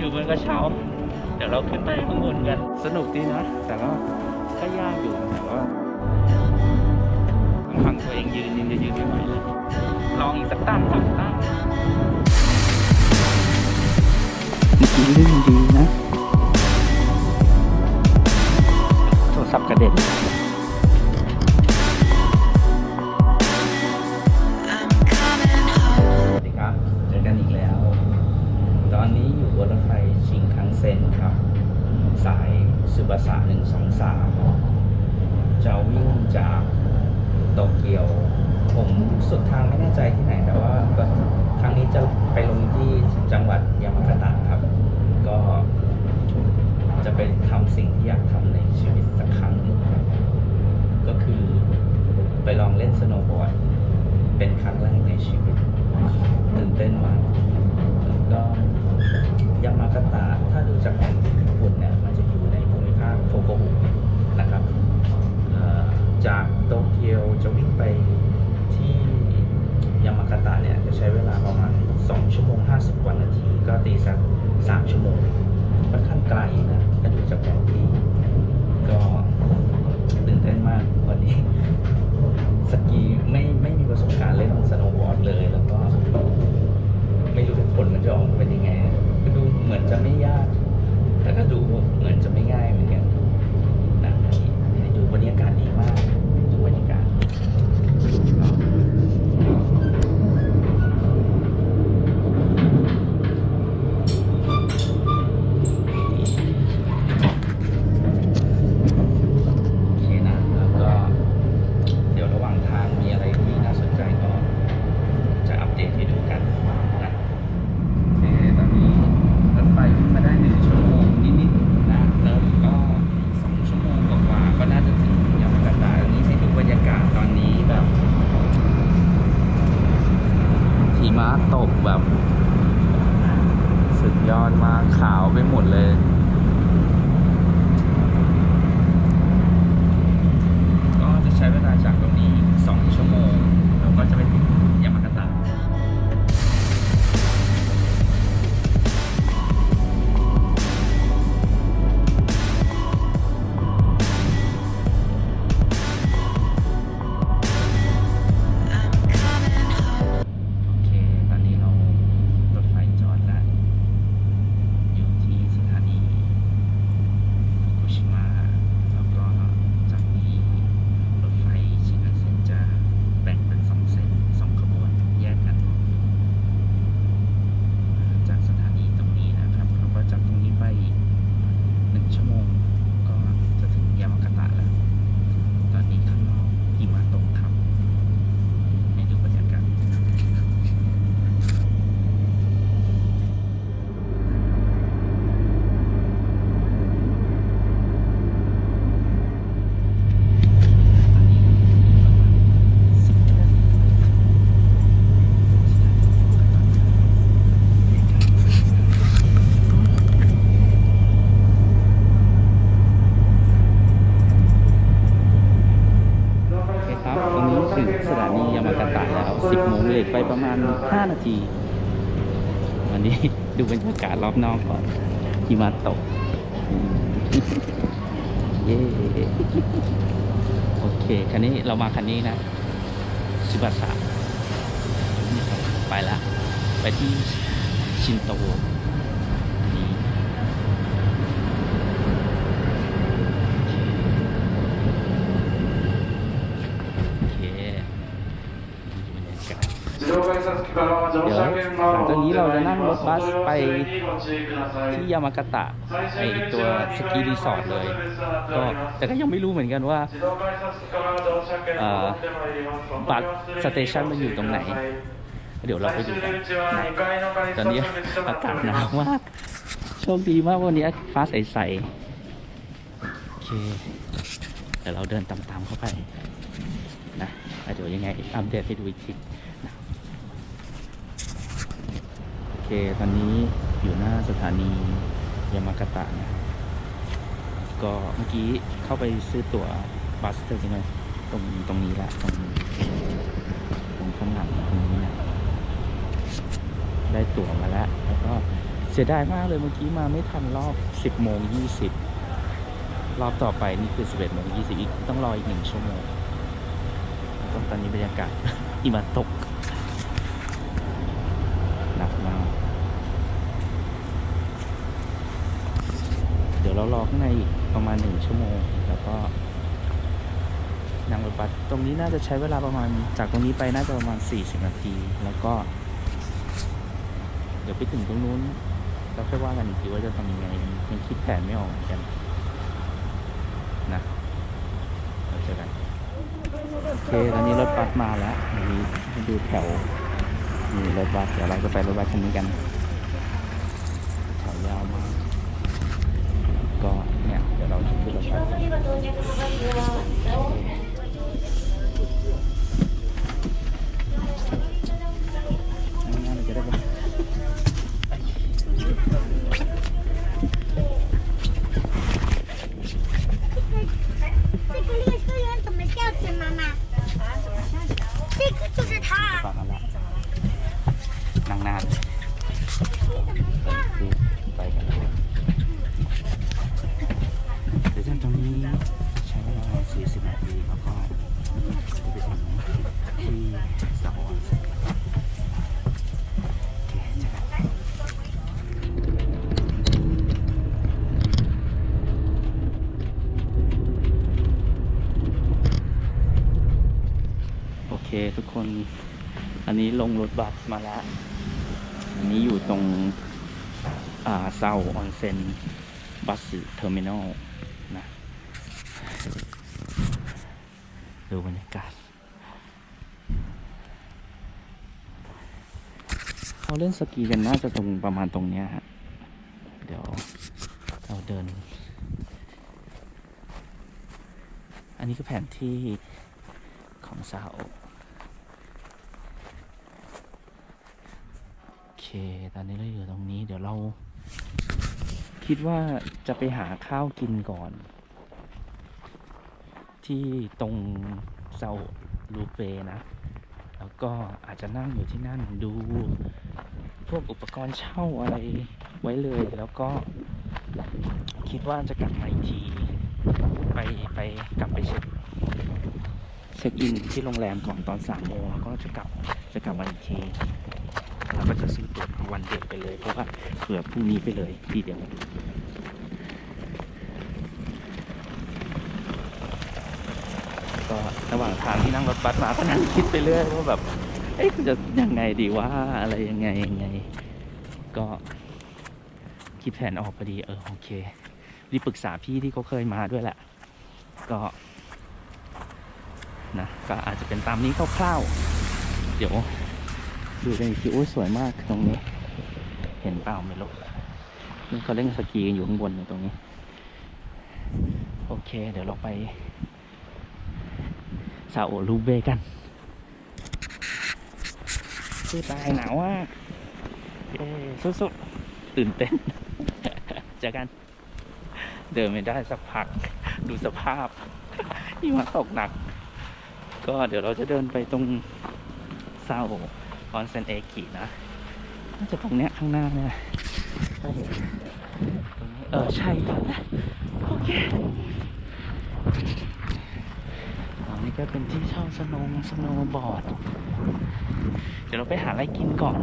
อยู่บนกระเช้า เดี๋ยวเราขึ้นไปข้างบนกัน สนุกดีนะ แต่ว่าก็ยากอยู่แต่ว่าลำพังตัวเองยืนยังจะยืนไม่ไหวเลยลองอีกสักตั้งสองตั้งเมื่อกี้ลื่นดีนะโทรศัพท์กระเด็น บาสะหนึ่งสองสามจะวิ่งจากโตเกียว ผมสุดทางไม่แน่ใจที่ไหน แต่ว่าครั้งนี้จะไปลงที่จังหวัดยามากาตะครับ ก็จะไปทำสิ่งที่อยากทำในชีวิตสักครั้งหนึ่งก็คือไปลองเล่นสโนว์บอร์ดเป็นครั้งแรกในชีวิตตื่นเต้นมากก็ยามากาตะถ้าดูจากแผนที่ญี่ปุ่นเนี่ย โทโกหุนะครับจากโตเกียวจะวิ่งไปที่ยามากาตะเนี่ยจะใช้เวลาประมาณ 2 ชั่วโมง 50กว่านาที ก็ตีสัก 3 ชั่วโมงค่อนข้างไกลนะถ้าดูจากแผนที่ก็ตื่นเต้นมากวันนี้ สกีไม่ไม่มีประสบการณ์เล่นสโนว์บอร์ดเลย แล้วก็ไม่รู้ผลมันจะออกมาเป็นยังไง ก็ดูเหมือนจะไม่ยาก แต่ก็ดูเหมือนจะไม่ง่าย นอกก่อนหิมะตกเย้โอเค คันนี้เรามาคันนี้นะซูบาสะไปละ ไปที่ชินโต เดี๋ยวหลังจากนี้เราจะนั่งรถบัสไปที่ยามากตะในตัวสกีรีสอร์ทเลย ก็แต่ก็ยังไม่รู้เหมือนกันว่าปักสเตชันมันอยู่ตรงไหน เดี๋ยวเราไปดูกันตอนนี้อากาศหนาวมาก โชคดีมากวันนี้ฟ้าใสๆโอเคเดี๋ยวเราเดินตามๆเข้าไปนะเดี๋ยวยังไงอัปเดตให้ดูอีกที เคตอนนี้อยู่หน้าสถานียามากาตะนะก็เมื่อกี้เข้าไปซื้อตั๋วบัสเตอร์ใช่ไหมตรงตรงนี้แหละตรงตรงข้างหลังตรงนี้นะได้ตั๋วมาแล้ว แล้วก็เสียดายมากเลยเมื่อกี้มาไม่ทันรอบ 10โมง20 รอบต่อไปนี่คือ 11โมง20อีกต้องรออีกหนึ่งชั่วโมงแล้วตอนนี้บรรยากาศหิมะตกหนักมาก เดี๋ยวเรารอ ข้างในอีกประมาณหนึ่งชั่วโมง แล้วก็นั่งรถบัสตรงนี้น่าจะใช้เวลาประมาณจากตรงนี้ไปน่าจะประมาณ 40 นาที แล้วก็ เดี๋ยวไปถึงตรงนู้นเราค่อยว่ากันอีกทีว่าจะทำยังไงยังคิดแผนไม่ออกเหมือนกันนะเราเจอกันโอเคตอนนี้รถบัสมาแล้วนี่ดูแถวนี่รถบัสเดี๋ยวเราจะไปรถบัสคันนี้กันแถวยาวมาก ก็ เนี่ยเดี๋ยวเร ทุกคน อันนี้ลงรถบัสมาแล้ว อันนี้อยู่ตรงอ่าเซาออนเซนบัสเทอร์มินอลนะดูบรรยากาศเขาเล่นสกีกันน่าจะตรงประมาณตรงเนี้ยฮะ เดี๋ยวเราเดิน อันนี้คือแผนที่ของซาโอ โอเค ตอนนี้เราอยู่ตรงนี้ เดี๋ยวเรา คิดว่าจะไปหาข้าวกินก่อน ที่ตรงเซาลูเปนะ แล้วก็อาจจะนั่งอยู่ที่นั่นดู พวกอุปกรณ์เช่าอะไรไว้เลย แล้วก็คิดว่าจะกลับมาอีกทีไปไปกลับไปเช็คเช็คอินที่โรงแรมก่อนตอนสามโมงแล้วก็จะกลับจะกลับมาอีกที เราก็จะซื้อตั๋ววันเดียวไปเลยเพราะว่าเผื่อพรุ่งนี้ไปเลยทีเดียวก็ระหว่างทางที่นั่งรถบัสมาก็นั่งคิดไปเรื่อยว่าแบบเอ๊ะจะยังไงดีว่าอะไรยังไงยังไง ก็คิดแผนออกพอดีเออโอเครีบปรึกษาพี่ที่เขาเคยมาด้วยแหละ ก็นะก็อาจจะเป็นตามนี้คร่าวๆเดี๋ยว ดูกันอีกทีโอ้ยสวยมากตรงนี้ เห็นเปล่าไม่รู้นี่เขาเล่นสกีกันอยู่ข้างบนอยู่ตรงนี้ โอเค เดี๋ยวเราไปซาโอลูเบกันคือตายหนาวอะเย้สุดๆตื่นเต้นเจอกัน เดินไม่ได้สักพัก ดูสภาพหิมะตกหนัก ก็เดี๋ยวเราจะเดินไปตรงซาโอ ออนเซนเอกินะน่าจะตรงเนี้ยข้างหน้าเนี่ยเห็นตรงนี้เออใช่ครับโอเคอันนี้ก็เป็นที่เช่าสโนว์สโนว์บอร์ด เดี๋ยวเราไปหาอะไรกินก่อน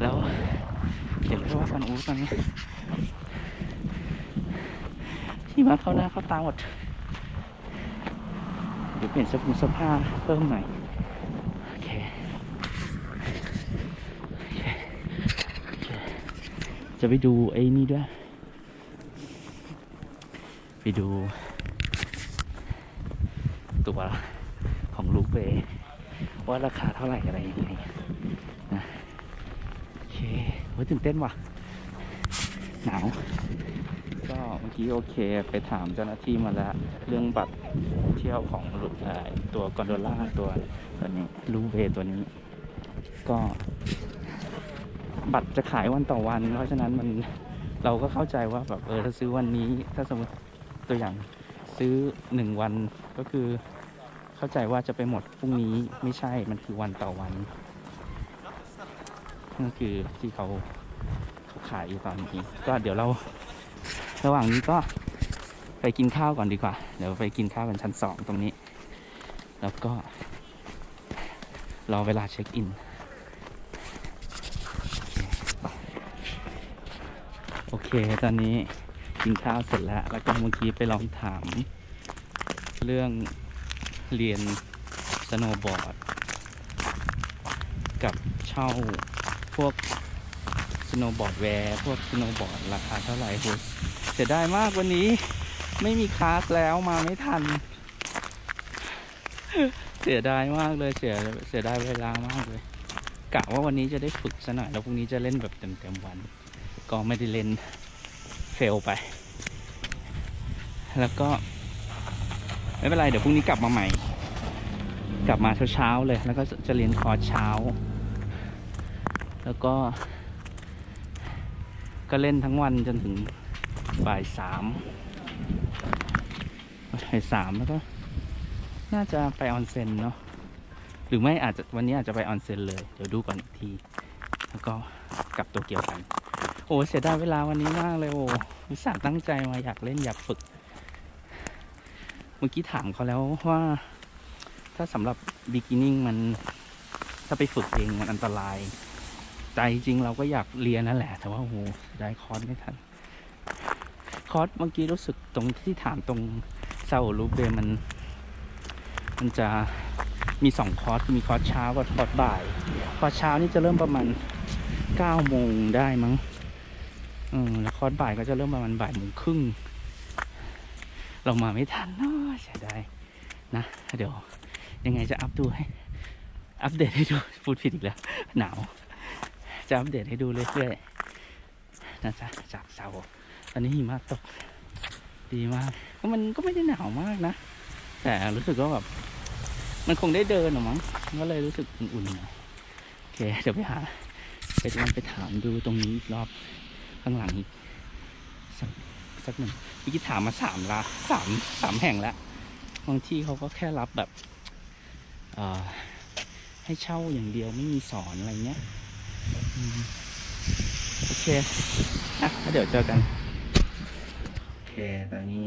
แล้วเดี๋ยวเราว่ากันอู้ตอนนี้ที่มาเขาหน้าเขาตาหมดเดี๋ยวเปลี่ยนสื้อผ้าเสื้อผ้าเพิ่มหน่อย โอเค จะไปดูไอ้นี่ด้วย ไปดู ตัวของลูกเวว่าราคาเท่าไหร่อะไรยังไงนะโอเคเฮ้ยตื่นเต้นว่ะ หนาว ก็เมื่อกี้โอเคไปถามเจ้าหน้าที่มาแล้ว เรื่องบัตรเที่ยวของลูกตัวกอนโดล่าตัวตัวนี้ลูเวตัวนี้ ก็ บัตรจะขายวันต่อวัน เพราะฉะนั้นมันเราก็เข้าใจว่าแบบเออถ้าซื้อวันนี้ ถ้าสมมติตัวอย่างซื้อหนึ่งวันก็คือเข้าใจว่าจะไปหมดพรุ่งนี้ไม่ใช่มันคือวันต่อวันนั่นคือที่เขาเขาขาขายอยู่ตอนนี้ ก็เดี๋ยวเราระหว่างนี้ก็ไปกินข้าวก่อนดีกว่า เดี๋ยวไปกินข้าวกันชั้นสองตรงนี้ แล้วก็รอเวลาเช็คอิน โอ เค ตอนนี้กินข้าวเสร็จแล้ว แล้วก็เมื่อกี้ไปลองถาม เรื่องเรียนสโนว์บอร์ด กับเช่าพวกสโนว์บอร์ดแวร์พวกสโนว์บอร์ดราคาเท่าไหร่โหเสียดายมากวันนี้ไม่มีคลาสแล้วมาไม่ทัน เสียดายมากเลยเสียเสียดายเวลามากเลยกะว่าวันนี้จะได้ฝึกซะหน่อยแล้วพรุ่งนี้จะเล่นแบบเต็มๆวัน ก็ไม่ได้เล่นเฟลไป แล้วก็ไม่เป็นไร เดี๋ยวพรุ่งนี้กลับมาใหม่ กลับมาเช้าๆเลย แล้วก็จะเรียนคอร์สเช้า แล้วก็ ก็เล่นทั้งวันจนถึงบ่ายสามบ่ายสามแล้วก็ น่าจะไปออนเซ็นเนาะหรือไม่อาจจะวันนี้อาจจะไปออนเซ็นเลย เดี๋ยวดูก่อนอีกที แล้วก็กลับโตเกียวกัน โอ้เสียดายเวลาวันนี้มากเลยโอ้วิสาห์ตั้งใจมาอยากเล่นอยากฝึก เมื่อกี้ถามเขาแล้วว่า ถ้าสำหรับ beginning มันถ้าไปฝึกเองมันอันตราย ใจจริงเราก็อยากเรียนนั่นแหละ แต่ว่าโอ้โหได้คอร์สไม่ทัน คอร์สเมื่อกี้รู้สึกตรงที่ถามตรงเซาโอรูเบมัน มันจะมีสองคอร์สมีคอร์สเช้ากับคอร์สบ่าย คอร์สเช้านี่จะเริ่มประมาณเก้าโมงได้มั้ง ออแล้วคอร์สบ่ายก็จะเริ่มประมาณบ่ายโมงครึ่งเรามาไม่ทันเนาะเสียดายนะ เดี๋ยว ยังไงจะอัพดูให้ อัปเดตให้ดูพูดผิดอีกแล้ว หนาว จะอัปเดตให้ดูเรื่อยๆนะจ๊ะจากเสาตอนนี้หิมะตก ดีมากก็มันก็ไม่ได้หนาวมากนะ แต่รู้สึกว่าแบบมันคงได้เดินหรอมั้งก็เลยรู้สึกอุ่นๆหน่อยโอเค เดี๋ยวไปหาไปลองไปถามดูตรงนี้อีกรอบ ข้างหลังอีกสักสักหนึ่งเมื่อกี้ถามมาสามละสามสามแห่งแล้วบางที่เขาก็แค่รับแบบเอ่อให้เช่าอย่างเดียวไม่มีสอนอะไรเงี้ยโอเคอะเดี๋ยวเจอกันโอเคตอนนี้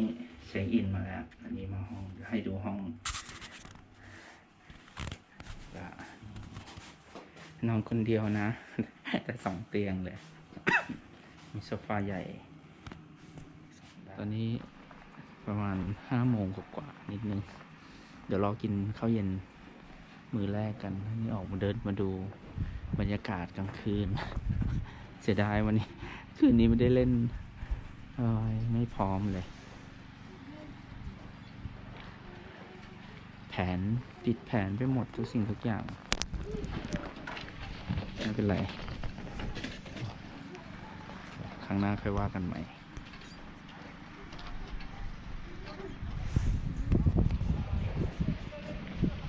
เช็คอินมาแล้วอันนี้มาห้องให้ดูห้องนอนคนเดียวนะ แต่สองเตียงเลย มีโซฟาใหญ่ ตอนนี้ประมาณห้าโมงกว่านิดนึง เดี๋ยวรอกินข้าวเย็นมือแรกกันนี่ออกมาเดินมาดูบรรยากาศกลางคืน เสียดายวันนี้ คืนนี้ไม่ได้เล่นไม่พร้อมเลย แผนติดแผนไปหมดทุกสิ่งทุกอย่าง ไม่เป็นไร รั้งหน้าค่อยว่ากันใหม่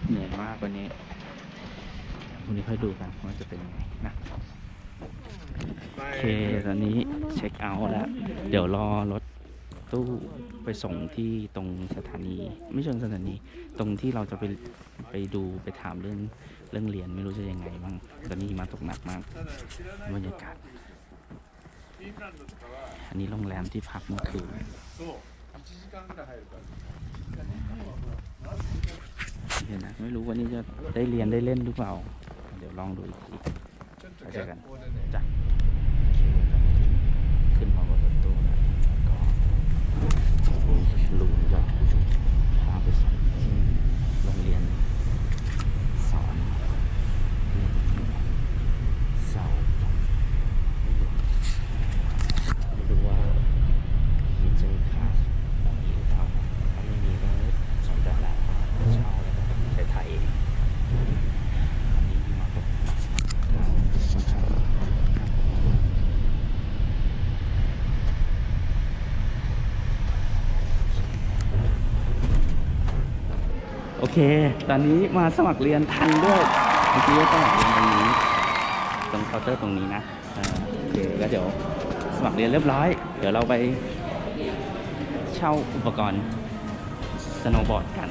เหนื่อยมากวันนี้วันนี้ค่อยดูกันว่าจะเป็นยังไงนะโอเคตอนนี้เช็คเอาท์แล้ว เดี๋ยวรอรถตู้ไปส่งที่ตรงสถานี ไม่เชิงสถานี ตรงที่เราจะไปไปดูไปถามเรื่องเรื่องเรียนไม่รู้จะยังไงบ้างตอนนี้หิมาตกหนักมากบรรยากาศ อันนี้โรงแรมที่พักเมื่อคืนเห็นนะไม่รู้วันนี้จะได้เรียนได้เล่นหรือเปล่า เดี๋ยวลองดูอีกทีเจอกันจ้ะขึ้นมาบนรถตู้แล้วก็ลุงจะพาไปส่งที่โรงเรียนสอนเสาไม่รู้ว่ามีเจอคลาสแบบนี้หรือเปล่าถ้าไม่มีก็สอนแต่ละเช่าแล้วก็ใช้ไทยเองอันนี้ดีมากครับค่อนข้างน่ากลัว โอ เค ตอนนี้มาสมัครเรียนทันด้วยเมื่อกี้ก็สมัครเรียนตรงนี้ ตรงเคาน์เตอร์ตรงนี้นะอ่าโอเคแล้วเดี๋ยวสมัครเรียนเรียบร้อย เดี๋ยวเราไปเช่าอุปกรณ์สโนว์บอร์ดกัน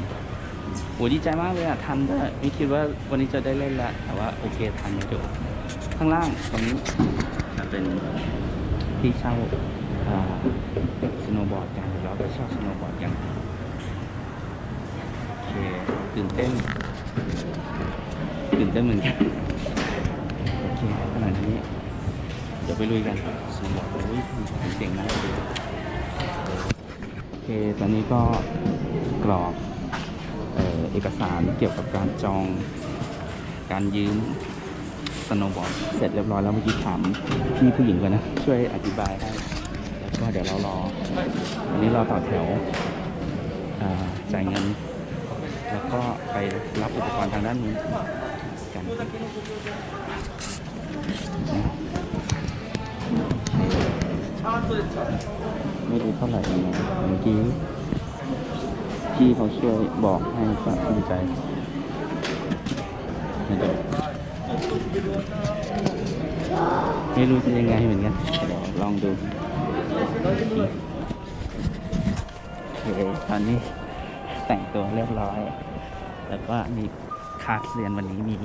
โหดีใจมากเลยอะ ทันด้วยไม่คิดว่าวันนี้จะได้เล่นล้วแต่ว่าโอเคทันเดี๋ยวข้างล่างตรงนี้จะเป็นที่เช่าสโนว์บอร์ดกันเดี๋ยวเราไปเช่าสโนว์บอร์ดกัน ตื่นเต้น ตื่นเต้นเหมือนกัน โอเคขนาดนี้ เดี๋ยวไปลุยกันสโนว์บอร์ดโอ้ยเสียงน่าดูโอเค ตอนนี้ก็กรอกเออเอกสารเกี่ยวกับการจองการยืมสโนบอร์ดเสร็จเรียบร้อยแล้วเมื่อกี้ถามพี่ผู้หญิงก่อนนะ ช่วยอธิบายให้แล้วก็เดี๋ยวเรารออันนี้เราต่อแถวจ่ายเงิน ก็ไปรับอุปกรณ์ทางด้านนู้นกันไม่รู้เท่าไหร่เมื่อกี้พี่เขาช่วยบอกให้ก็ดีใจไม่รู้จะยังไงเหมือนกันเดี๋ยวลองดูโอเคตอนนี้แต่งตัวเรียบร้อย แล้วก็มีคาสเรียนวันนี้มี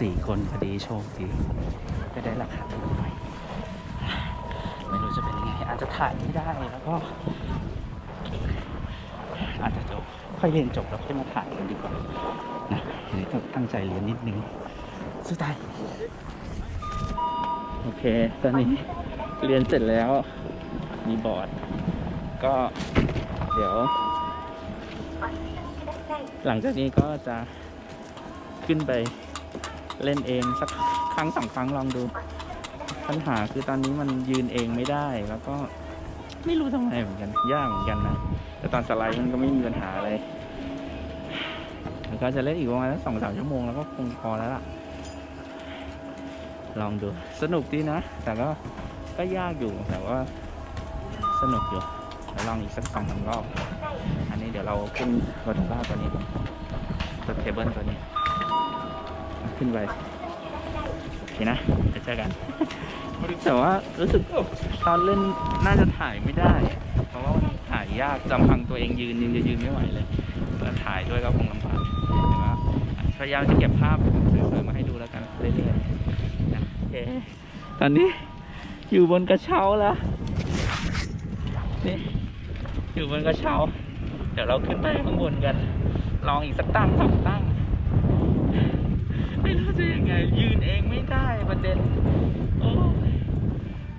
สี่คนพอดีโชคดีก็ได้ราคาถูกหน่อยไม่รู้จะเป็นยังไง อาจจะถ่ายไม่ได้แล้วก็ อาจจะจบค่อยเรียนจบแล้วค่อยมาถ่ายกันดีกว่านะเดี๋ยวต้องตั้งใจเรียนนิดนึงสุดท้ายโอเค ตอนนี้เรียนเสร็จแล้วมีบอร์ด ก็เดี๋ยว หลังจากนี้ก็จะขึ้นไปเล่นเองสักครั้งสองครั้งลองดู ปัญหาคือตอนนี้มันยืนเองไม่ได้ แล้วก็ไม่รู้ทำไมเหมือนกัน ยากเหมือนกันนะ แต่ตอนสไลด์มันก็ไม่มีปัญหาอะไรแล้วก็จะเล่นอีกประมาณสักสองสามชั่วโมงแล้วก็คงพอแล้วล่ะ ลองดู สนุกดีนะ แต่ก็ก็ยากอยู่แต่ว่าสนุกอยู่ลองอีกสักสองสามรอบ เดี๋ยวเราขึ้นรถบ้าตัวนี้รถเทเบิลตัวนี้ ขึ้นไปโอเคนะเดี๋ยวเจอกัน แต่ว่ารู้สึกตอนเล่นน่าจะถ่ายไม่ได้ เพราะว่าถ่ายยากจำพังตัวเองยืนยืนยืนไม่ไหวเลยแล้วถ่ายด้วยก็คงลำบากแต่ว่าพยายามจะเก็บภาพสวยๆมาให้ดูแล้วกันเรื่อยๆนะโอเคตอนนี้อยู่บนกระเช้าแล้วนี่อยู่บนกระเช้า ดี๋ยวเราขึ้นไปข้างบนกัน ลองอีกสักตั้งสองตั้ง ไม่รู้จะยังไง ยืนเองไม่ได้ประเด็น โอ้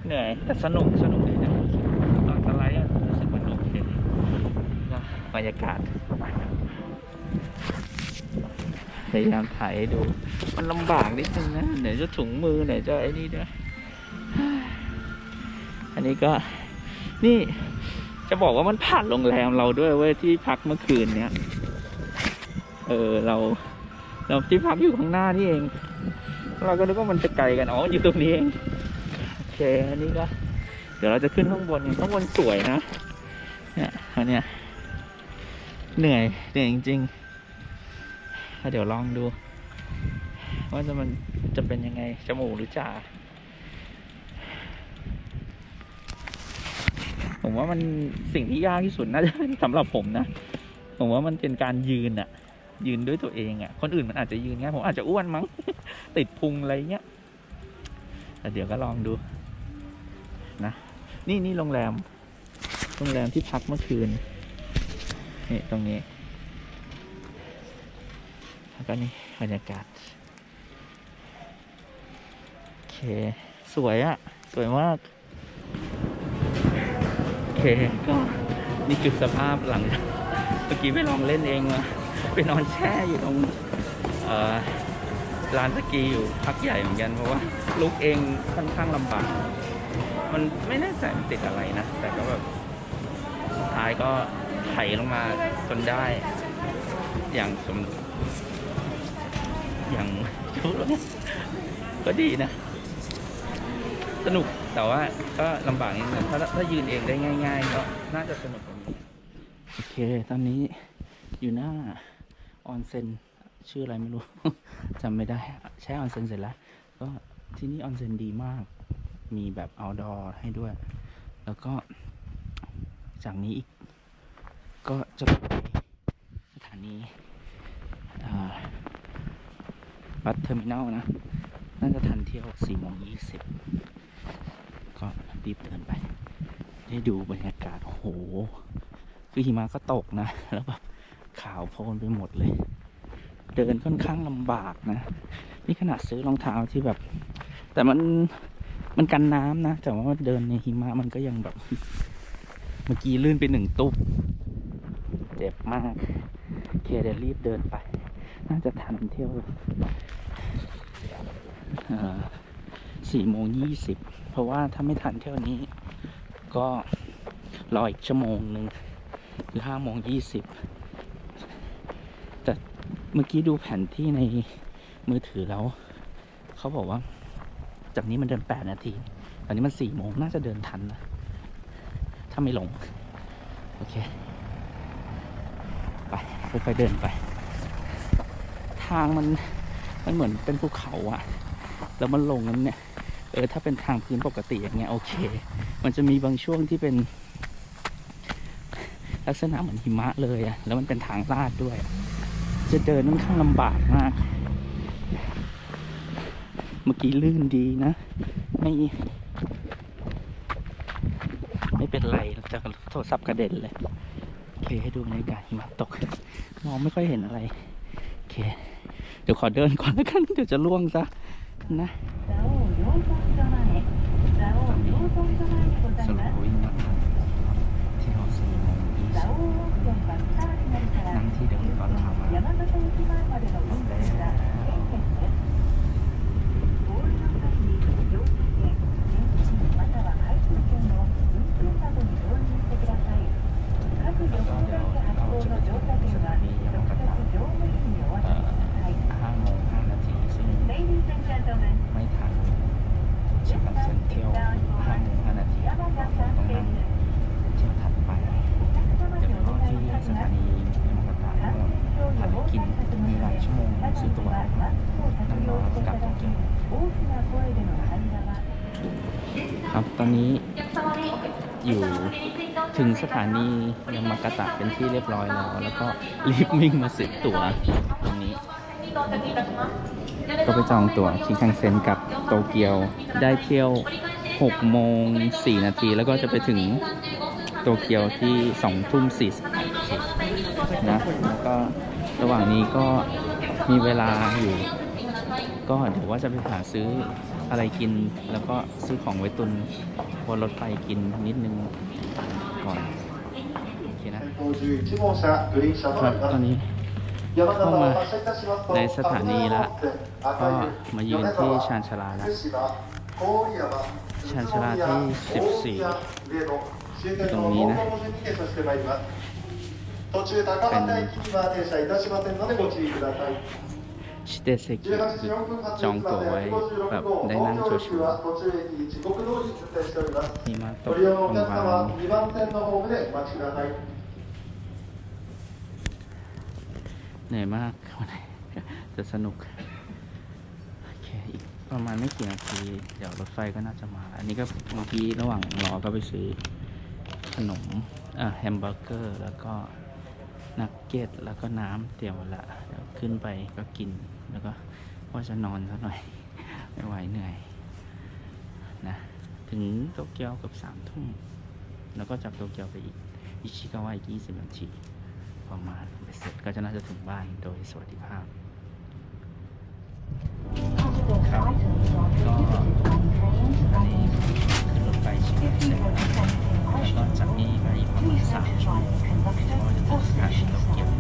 เหนื่อย แต่สนุกสนุกดีนะตอนสไลด์อะรู้สึกมันโอเคบรรยากาศพยายามถ่ายให้ดู มันลำบากนิดนึงนะไหนจะถุงมือไหนจะไอ้นี่ด้วย อันนี้ก็ นี่ จะบอกว่ามันผ่านโรงแรมเราด้วยเว้ยที่พักเมื่อคืนเนี้ย เออเรา เราที่พักอยู่ข้างหน้านี่เอง เราก็นึกว่ามันจะไกลกัน อ๋อ อยู่ตรงนี้เอง โอเค อันนี้ก็ เดี๋ยวเราจะขึ้นข้างบนกันข้างบนสวยนะ เนี่ยอันเนี้ย เหนื่อยเหนื่อยจริงๆเดี๋ยวลองดู ว่าจะมันจะเป็นยังไงจมูกหรือจ่า ผมว่ามันสิ่งที่ยากที่สุดน่าจะสำหรับผมนะ ผมว่ามันเป็นการยืนอะยืนด้วยตัวเองอะคนอื่นมันอาจจะยืนง่ายผมอาจจะอ้วนมั้ง ติดพุงอะไรเงี้ยแต่เดี๋ยวก็ลองดูนะนี่นี่โรงแรม โรงแรมที่พักเมื่อคืนนี่ตรงนี้แล้วก็นี่บรรยากาศโอเค สวยอะสวยมาก เคก็นี่คือสภาพหลัง เมื่อกี้ไปลองเล่นเองมาไปนอนแช่อยู่ตรงลานสกีอยู่พักใหญ่เหมือนกัน เพราะว่าลุกเองค่อนข้างลำบาก มันไม่แน่ใจมันติดอะไรนะ แต่ก็แบบสุดท้ายก็ไถลงมาจนได้ อย่างสมอย่างชุดก็ดีนะ สนุก แต่ว่าก็ลำบากนิดนึงถ้าถ้ายืนเองได้ง่าย ๆ ก็น่าจะสนุกกว่านี้โอเค ตอนนี้อยู่หน้าออนเซ็นชื่ออะไรไม่รู้ จำไม่ได้ใช้ออนเซ็นเสร็จแล้ว ก็ที่นี่ออนเซ็นดีมาก มีแบบ outdoor ให้ด้วย แล้วก็จากนี้อีก ก็จะไปสถานีอ่าบัสเทอร์มินอลนะ น่าจะทันเที่ยว4โมง20 ก็รีบเดินไป ได้ดูบรรยากาศโอ้โห คือหิมะก็ตกนะ แล้วแบบขาวโพลนไปหมดเลย เดินค่อนข้างลำบากนะ นี่ขนาดซื้อรองเท้าที่แบบ แต่มันมันกันน้ำนะ แต่ว่าเดินในหิมะมันก็ยังแบบ เมื่อกี้ลื่นไปหนึ่งตุ๊บเจ็บมาก เคเดี๋ยวรีบเดินไป น่าจะทันเที่ยวสี่โมงยี่สิบ เพราะว่าถ้าไม่ทันเที่ยวนี้ ก็รออีกชั่วโมงหนึ่งคือห้าโมงยี่สิบแต่เมื่อกี้ดูแผนที่ในมือถือแล้ว เขาบอกว่า จากนี้มันเดินแปดนาที ตอนนี้มันสี่โมงน่าจะเดินทันนะ ถ้าไม่หลง โอเค ไปค่อยๆเดินไป ทางมันมันเหมือนเป็นภูเขาอะแล้วมันลงนั้นเนี่ย เออถ้าเป็นทางพื้นปกติอย่างเงี้ยโอเค มันจะมีบางช่วงที่เป็น ลักษณะเหมือนหิมะเลยอะแล้วมันเป็นทางลาดด้วย จะเดินค่อนข้างลำบากมาก เมื่อกี้ลื่นดีนะ ไม่ไม่เป็นไรแต่โทรศัพท์กระเด็นเลยโอเคให้ดูบรรยากาศหิมะตก มองไม่ค่อยเห็นอะไร โอเค เดี๋ยวขอเดินก่อนแล้วกันเดี๋ยวจะล่วงซะนะสรุปวิ่งมาที่เราสี่โมงยี่สิบนั่งที่เดิมตอนเช้ามาแล้วก็เดี๋ยวเราจะไปถึงสถานียามากาตะเอ่อห้าโมงห้านาทีซึ่งไม่ทันชิคันเซ็นเที่ยวห้าโมงห้านาทีต้องนั่งเที่ยวถัดไป เดี๋ยวรอที่สถานียามากาตะก็ทานให้กินมีหลายชั่วโมงซื้อตั๋วนั่งรอแล้วก็กลับโตเกียวครับตอนนี้อยู่ ถึงสถานียามากาตะเป็นที่เรียบร้อยแล้ว แล้วก็รีบวิ่งมาซื้อตั๋วตรงนี้ ก็ไปจองตั๋วชิงคังเซ็นกับโตเกียวได้เที่ยว 6 โมง 4 นาที แล้วก็จะไปถึงโตเกียวที่ 2 ทุ่ม40นะแล้วก็ระหว่างนี้ก็มีเวลาอยู่ ก็เดี๋ยวว่าจะไปหาซื้ออะไรกิน แล้วก็ซื้อของไว้ตุนบนรถไฟกินนิดนึง ก่อน โอเคนะ 11号車グリーン車 ครับ と ตอนนี้ 山形 เข้า を มา 発車いたしますと ในสถานีละ 赤 ก็ 湯 มายืนที่ชานชาลาแล้ว 福島郡山 ชานชาลาที่14 大宮上野終点のตรงนี้นะ 大門に停車してまいります途中高畑駅には停車いたしませんのでご注意ください ชิเตเซกิ 18時4分発 จองตั๋วไว้แบบได้นั่งชัวร์ は途中駅時刻通り出店しておりますๆหิมะต ご ก 利用のお客 บา 様 ง は2番線のホームでお待ちください ๆเหนื่อยมากวันนี้จะสนุก โอเค อีกประมาณไม่กี่นาที เดี๋ยวรถไฟก็น่าจะมา อันนี้ก็เมื่อกี้ระหว่างรอก็ไปซื้อขนมอ่าแฮมเบอร์เกอร์ แล้วก็ นักเก็ตแล้วก็น้ำเตรียมละเดี๋ยวขึ้นไปก็กินแล้วก็ว่าจะนอนซะหน่อย ไม่ไหวเหนื่อยนะถึงโตเกียวกับสามทุ่มแล้วก็จากโตเกียวไปอีกอิชิกาวะอีกยี่สิบนาทีประมาณเบ็ดเสร็จก็จะน่าจะถึงบ้านโดยสวัสดิภาพครับก็อันนี้ขึ้นรถไฟชิมเสร็จแล้วแล้วก็จากนี้ไปอีกประมาณสามชั่วโมง ก็จะถึ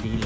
ชิ